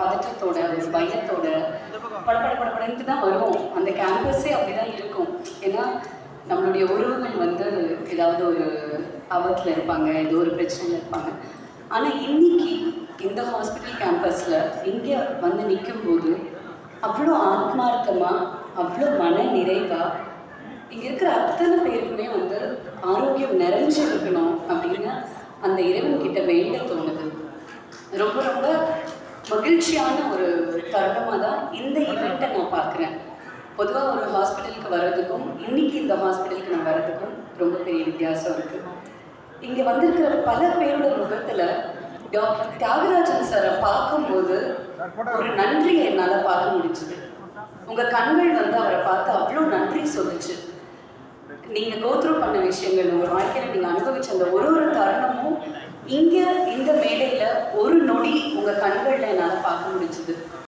பதற்றத்தோட ஒரு பயத்தோட படப்பட படப்படன்ட்டு தான் வரும். அந்த கேம்பஸே அப்படிதான் இருக்கும். ஏன்னா நம்மளுடைய உறவுகள் வந்து ஏதாவது ஒரு ஆபத்தில் இருப்பாங்க ஏதோ ஒரு பிரச்சனையில் இருப்பாங்க. ஆனால் இன்னைக்கு இந்த ஹாஸ்பிட்டல் கேம்பஸில் இங்கே வந்து நிற்கும்போது அவ்வளோ ஆத்மார்த்தமாக அவ்வளோ மன நிறைவாக இங்கே இருக்கிற அத்தனை பேருக்குமே வந்து ஆரோக்கியம் நிறைஞ்சு இருக்கணும் அப்படின்னு அந்த இறைவன் கிட்ட வேண்ட தோணுது. ரொம்ப ரொம்ப மகிழ்ச்சியான ஒரு தருணமாக தான் இந்த ஈவெண்ட்டை நான் பார்க்குறேன். பொதுவாக ஒரு ஹாஸ்பிட்டலுக்கு வர்றதுக்கும் இன்னைக்கு இந்த ஹாஸ்பிட்டலுக்கு நான் வர்றதுக்கும் ரொம்ப பெரிய வித்தியாசம் இருக்குது இங்கே வந்திருக்கிற பல பேரோட முகத்தில் டாக்டர் தியாகராஜன் சாரை பார்க்கும்போது ஒரு நன்றியை என்னால் பார்க்க முடிஞ்சுது. உங்கள் கண்கள் வந்து அவரை பார்த்து அவ்வளோ நன்றி சொல்லுச்சு. நீங்கள் கோத்ரூ பண்ண விஷயங்கள் உங்கள் வாழ்க்கையில் நீங்கள் அனுபவிச்ச அந்த ஒரு ஒரு தருணமும் இங்கே இந்த மேடையில் ஒரு நொடி உங்கள் கண் என்னால் பார்க்க முடிஞ்சுது